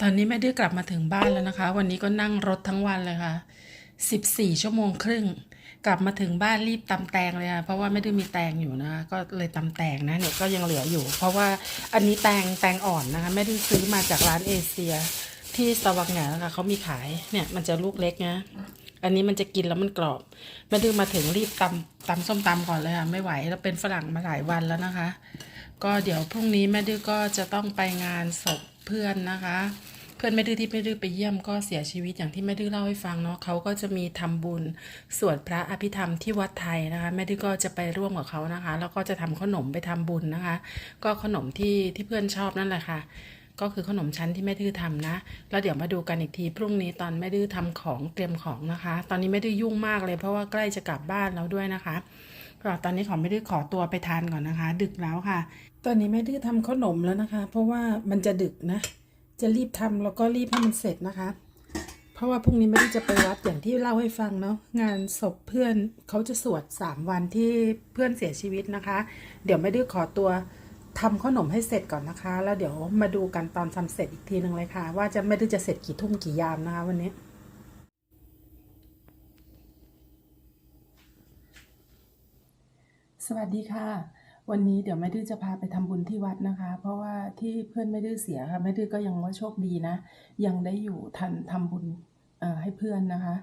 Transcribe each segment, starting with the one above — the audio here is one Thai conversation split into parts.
ตอนนี้แม่ดื้อกลับมาถึงบ้านแล้วนะคะ วันนี้ก็นั่งรถทั้งวันเลยค่ะ 14 ชั่วโมงครึ่ง กลับมาถึงบ้านรีบตำแตงเลยค่ะ เพราะว่าไม่ได้มีแตงอยู่นะคะก็เลยตำแตงนะเนี่ยก็ยังเหลืออยู่ เพราะว่าอันนี้แตงแตงอ่อนนะคะ ไม่ได้ซื้อมาจากร้านเอเชีย ที่สวังแหนนะคะเขามีขาย เนี่ยมันจะลูกเล็กนะ อันนี้มันจะกินแล้วมันกรอบแม่ดื้อมาถึงรีบตำตำส้มตำก่อนเลยค่ะ ไม่ไหวเราเป็นฝรั่งมาหลายวันแล้วนะคะ ก็เดี๋ยวพรุ่งนี้แม่ดื้อก็จะต้องไปงานศพ เพื่อนนะคะ เพื่อนแม่ดื้อที่แม่ดื้อไปเยี่ยมก็เสียชีวิตอย่างที่แม่ดื้อเล่าให้ฟังเนาะเขาก็จะมีทำบุญสวดพระอภิธรรมที่วัดไทยนะคะแม่ดื้อก็จะไปร่วมกับเขานะคะ แล้วก็จะทำขนมไปทำบุญนะคะ ก็ขนมที่ที่เพื่อนชอบนั่นแหละค่ะก็คือขนมชั้นที่แม่ดื้อทำนะ แล้วเดี๋ยวมาดูกันอีกทีพรุ่งนี้ตอนแม่ดื้อทำของเตรียมของนะคะ ตอนนี้แม่ดื้อยุ่งมากเลยเพราะว่าใกล้จะกลับบ้านแล้วด้วยนะคะ ก็ตอนนี้ขอแม่ดื้อขอตัวไปทานก่อนนะคะ ดึกแล้วค่ะ ตอนนี้แม่ดื้อทำขนมแล้วนะคะ เพราะว่ามันจะดึกนะ จะรีบทำแล้วก็รีบให้มันเสร็จนะคะ เพราะว่าพรุ่งนี้แม่ดื้อจะไปวัดอย่างที่เล่าให้ฟังเนาะงานศพเพื่อนเขาจะสวดสามวันที่เพื่อนเสียชีวิตนะคะ เดี๋ยวแม่ดื้อขอตัวทำขนมให้เสร็จก่อนนะคะ แล้วเดี๋ยวมาดูกันตอนทำเสร็จอีกทีหนึ่งเลยค่ะ ว่าจะแม่ดื้อจะเสร็จกี่ทุ่มกี่ยามนะคะ วันนี้ สวัสดีค่ะ วันนี้เดี๋ยวแม่ดื้อจะพาไปทำบุญที่วัดนะคะ เพราะว่าที่เพื่อนไม่ดื้อเสียค่ะแม่ดื้อก็ยังว่าโชคดีนะ ยังได้อยู่ทันทำบุญให้เพื่อนนะคะ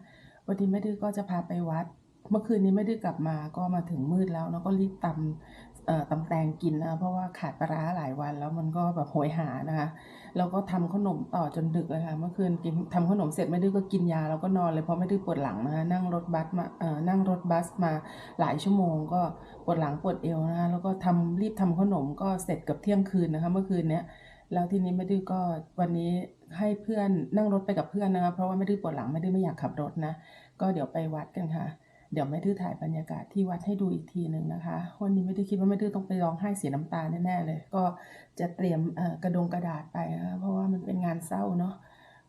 วันนี้แม่ดื้อก็จะพาไปวัด เมื่อคืนนี้แม่ดื้อกลับมาก็มาถึงมืดแล้วแล้วก็รีบตำเอ่อ ตำแตงกินนะ เพราะว่าขาดปลาร้าหลายวันแล้วมันก็แบบโหยหานะคะแล้วก็ทำขนมต่อจนดึกเลยค่ะเมื่อคืนกินทำขนมเสร็จแม่ดื้อก็กินยาแล้วก็นอนเลยเพราะแม่ดื้อปวดหลังนะคะนั่งรถบัสมาเอ่อนั่งรถบัสมาหลายชั่วโมง ก็ปวดหลังปวดเอวนะคะแล้วก็ทำรีบทำขนมก็เสร็จเกับเที่ยงคืนนะคะ เมื่อคืนเนี้ยแล้วทีนี้แม่ดื้อก็วันนี้ให้เพื่อนนั่งรถไปกับเพื่อนนะคะเพราะว่าแม่ดื้อปวดหลังแม่ดื้อไม่อยากขับรถนะ ก็เดี๋ยวไปวัดกันค่ะ เดี๋ยวแม่ดื้อถ่ายบรรยากาศที่วัดให้ดูอีกทีหนึ่งนะคะวันนี้แม่ดื้อคิดว่าแม่ดื้อต้องไปร้องไห้เสียน้ำตาแน่ๆเลย ก็จะเตรียมกระดงกระดาษไปนะคะเพราะว่ามันเป็นงานเศร้าเนาะ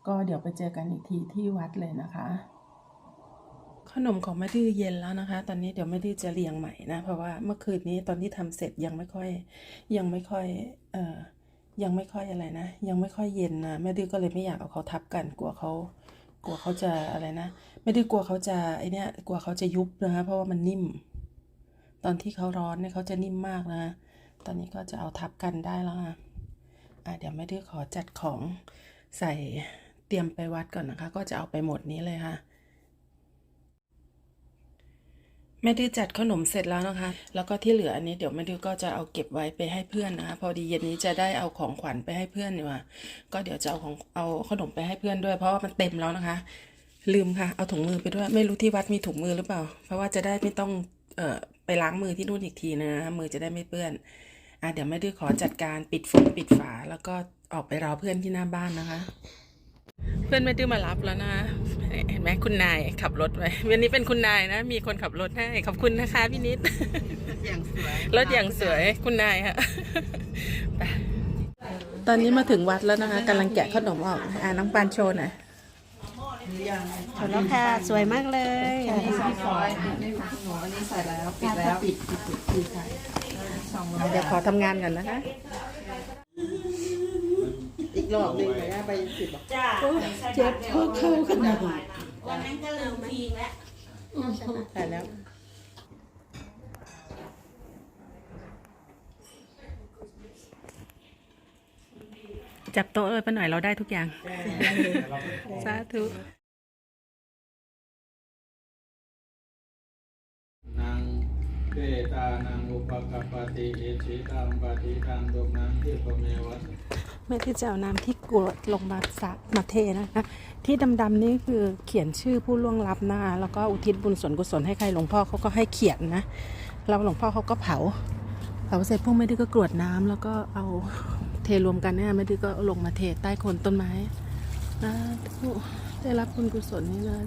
ก็เดี๋ยวไปเจอกันอีกทีที่วัดเลยนะคะ ขนมของแม่ดื้อเย็นแล้วนะคะ ตอนนี้เดี๋ยวแม่ดื้อจะเรียงใหม่นะเพราะว่าเมื่อคืนนี้ตอนที่ทำเสร็จยังไม่ค่อยยังไม่ค่อยเอ่อยังไม่ค่อยอะไรนะ ยังไม่ค่อยเย็นนะแม่ดื้อก็เลยไม่อยากเอาเขาทับกันกลัวเขา กลัวเขาจะอะไรนะ ไม่ได้กลัวเขาจะไอเนี้ยกลัวเขาจะยุบนะคะเพราะว่ามันนิ่ม ตอนที่เขาร้อนเนี่ยเขาจะนิ่มมากนะ ตอนนี้ก็จะเอาทับกันได้แล้วค่ะอะเดี๋ยวไม่ได้ขอจัดของใส่เตรียมไปวัดก่อนนะคะ ก็จะเอาไปหมดนี้เลยค่ะ แม่ดื้อจัดขนมเสร็จแล้วนะคะ แล้วก็ที่เหลืออันนี้เดี๋ยวแม่ดื้อก็จะเอาเก็บไว้ไปให้เพื่อนนะคะ พอดีเย็นนี้จะได้เอาของขวัญไปให้เพื่อนอยู่ค่ะก็เดี๋ยวจะเอาของเอาขนมไปให้เพื่อนด้วย เพราะว่ามันเต็มแล้วนะคะ ลืมค่ะ เอาถุงมือไปด้วย ไม่รู้ที่วัดมีถุงมือหรือเปล่า เพราะว่าจะได้ไม่ต้องเอ่อไปล้างมือที่นู่นอีกทีนะคะมือจะได้ไม่เปื้อนอะเดี๋ยวแม่ดื้อขอจัดการปิดฝงปิดฝา แล้วก็ออกไปรอเพื่อนที่หน้าบ้านนะคะ เพื่อนแม่ดื้อมารับแล้วนะเห็นไหมคุณนายขับรถไว้วันนี้เป็นคุณนายนะ มีคนขับรถให้ขอบคุณนะคะพี่นิดอย่างสวยรถอย่างสวยคุณนายค่ะไปตอนนี้มาถึงวัดแล้วนะคะกำลังแกะขนมออกอ่าน้องปานโชว์หน่อยหมดแล้วค่ะสวยมากเลยอันนี้พี่ฟอยนี่หนูอันนี้ใส่แล้วปิดแล้วปิดปิดปิดปิดใส่สองเดี๋ยวขอทำงานก่อนนะคะอีก รอบหนึ่งไหนอะไปสิบอะจ้าเจ็บข้อเข่าขนาดวันนั้นก็ลืมทิ้งแล้วใส่แล้ว จับโต๊ะเลยป้าหน่อยเราได้ทุกอย่าง สาธุ นางเกตานังอุปกัปปติเอชิตังปฏิทังตุนังที่ปเมวัส แม่ที่จะเอาน้ำที่กรวดลงมาสะมาเทนะคะ ที่ดำๆนี่คือเขียนชื่อผู้ล่วงลับนะคะแล้วก็อุทิศบุญส่วนกุศลให้ใครหลวงพ่อเขาก็ให้เขียนนะแล้วหลวงพ่อเขาก็เผาเผาเสร็จพวกแม่ดื้อก็กรวดน้ำแล้วก็เอาเทรวมกันเนี่ยแม่ดื้อก็ลงมาเทใต้โคนต้นไม้นะทุกได้รับบุญกุศลนี้นะ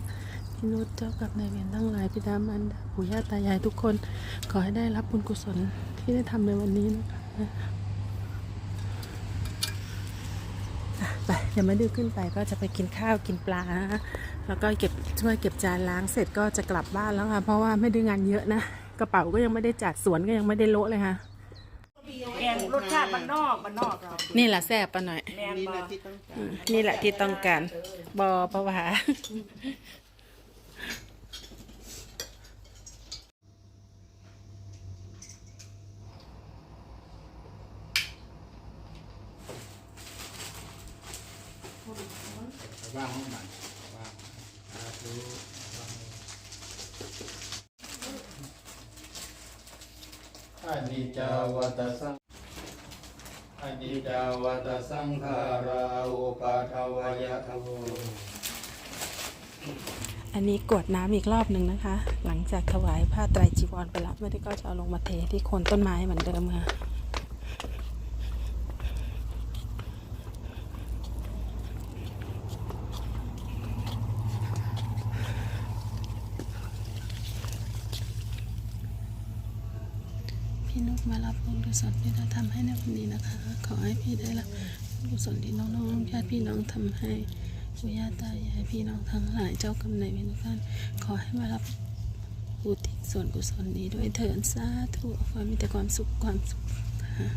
พี่นุชเจ้ากับนายเวรทั้งหลายพิดามารดาปู่ย่าตายายทุกคน ขอให้ได้รับบุญกุศลที่ได้ทำในวันนี้นะคะ อะไป เดี๋ยวแม่ดื้อขึ้นไปก็จะไปกินข้าวกินปลานะคะแล้วก็เก็บช่วยเก็บจานล้างเสร็จก็จะกลับบ้านแล้วค่ะ เพราะว่าไม่ดื้องานเยอะนะ กระเป๋าก็ยังไม่ได้จัดสวนก็ยังไม่ได้โละเลยค่ะแกงรสชาติมันนอกมันนอกเรานี่แหละแซ่บปะหน่อย แมนบออืมนี่แหละที่ต้องการบอปะวาว่างห้องมันว่างสาธุ อานิจจาวัตสังอนิจจาวตสังขาราอุปาทวยทโวอันนี้กรวดน้ำอีกรอบหนึ่งนะคะ หลังจากถวายผ้าไตรจีวรไปแล้วไม่ได้ก็จะเอาลงมาเทที่โคนต้นไม้เหมือนเดิมค่ะ พี่นุกมารับบุญกุศลที่เราทำให้ในวันนี้นะคะ ขอให้พี่ได้รับบุญกุศลที่น้องๆญาติพี่น้องทำให้ปู่ย่าตายายพี่น้องทั้งหลายเจ้ากรรมนายเวรทุกท่านขอให้มารับอุทิศส่วนกุศลนี้ด้วยเถิดสาธุขอมีแต่ความสุขความสุขค่ะ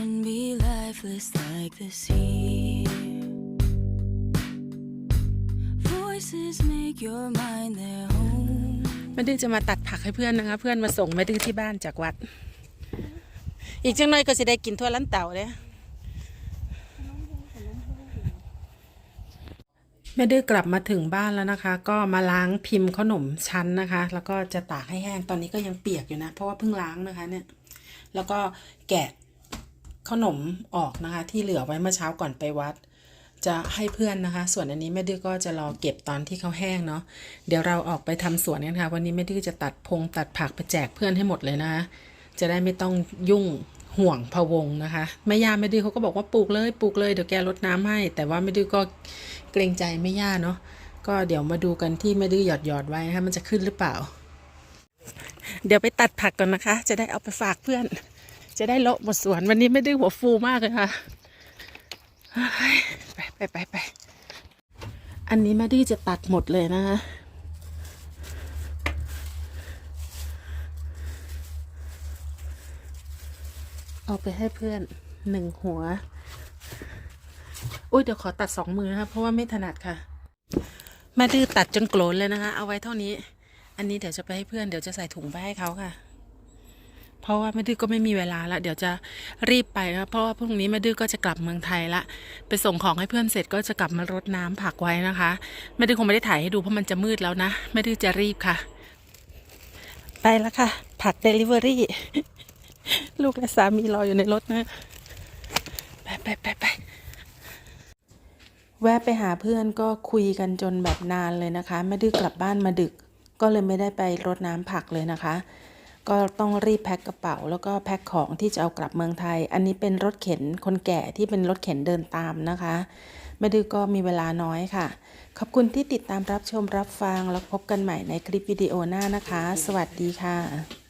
than be lifeless like the sea. ไม่ได้จะมาตัดผักให้เพื่อนนะคะ เพื่อนมาส่งไม่ได้อที่บ้านจากวัด อีกจังหน่อยก็จะได้กินทั่วล้านเต่าเลยแม่ดื้อกลับมาถึงบ้านแล้วนะคะ ก็มาล้างพิมพ์ขนมชั้นนะคะ แล้วก็จะตากให้แห้งตอนนี้ก็ยังเปียกอยู่นะ เพราะว่าเพิ่งล้างนะคะเนี่ย แล้วก็แกะขนมออกนะคะ ที่เหลือไว้เมื่อเช้าก่อนไปวัด จะให้เพื่อนนะคะ ส่วนอันนี้แม่ดื้อก็จะรอเก็บตอนที่เขาแห้งเนาะเดี๋ยวเราออกไปทำสวนกันค่ะ วันนี้แม่ดื้อจะตัดพงตัดผักไปแจกเพื่อนให้หมดเลยนะคะจะได้ไม่ต้องยุ่งห่วงพะวงนะคะแม่ย่าแม่ดื้อเขาก็บอกว่าปลูกเลยปลูกเลยเดี๋ยวแกรดน้ำให้ แต่ว่าแม่ดื้อก็เกรงใจแม่ย่าเนาะก็เดี๋ยวมาดูกันที่แม่ดื้อหยอดหยอดไว้นะคะมันจะขึ้นหรือเปล่า เดี๋ยวไปตัดผักก่อนนะคะ จะได้เอาไปฝากเพื่อน จะได้โละหมดสวนวันนี้แม่ดื้อหัวฟูมากเลยค่ะ ไปไปไปอันนี้แม่ดื้จะตัดหมดเลยนะคะเอาไปให้เพื่อนหนึ่งหัว อุ้ยเดี๋ยวขอตัดสองมือนะคะเพราะว่าไม่ถนัดค่ะ แม่ดื้อตัดจนโกรนเลยนะคะ เอาไว้เท่านี้ อันนี้เดี๋ยวจะไปให้เพื่อนเดี๋ยวจะใส่ถุงไปให้เขาค่ะ เพราะว่าแม่ดื้อก็ไม่มีเวลาละเดี๋ยวจะรีบไปนะเพราะว่าพรุ่งนี้แม่ดื้อก็จะกลับเมืองไทยละไปส่งของให้เพื่อนเสร็จก็จะกลับมารดน้ำผักไว้นะคะแม่ดื้อคงไม่ได้ถ่ายให้ดูเพราะมันจะมืดแล้วนะแม่ดื้อจะรีบค่ะ ไปแล้วค่ะ ผักเดลิเวอรี่ลูกและสามีรออยู่ในรถนะไปไปไปไปแวะไปหาเพื่อนก็คุยกันจนแบบนานเลยนะคะแม่ดื้อกลับบ้านมาดึก ก็เลยไม่ได้ไปรดน้ำผักเลยนะคะ ก็ต้องรีบแพ็คกระเป๋า แล้วก็แพ็คของที่จะเอากลับเมืองไทย อันนี้เป็นรถเข็นคนแก่ที่เป็นรถเข็นเดินตามนะคะแม่ดื้อก็มีเวลาน้อยค่ะ ขอบคุณที่ติดตามรับชมรับฟัง แล้วพบกันใหม่ในคลิปวิดีโอหน้านะคะ สวัสดีค่ะ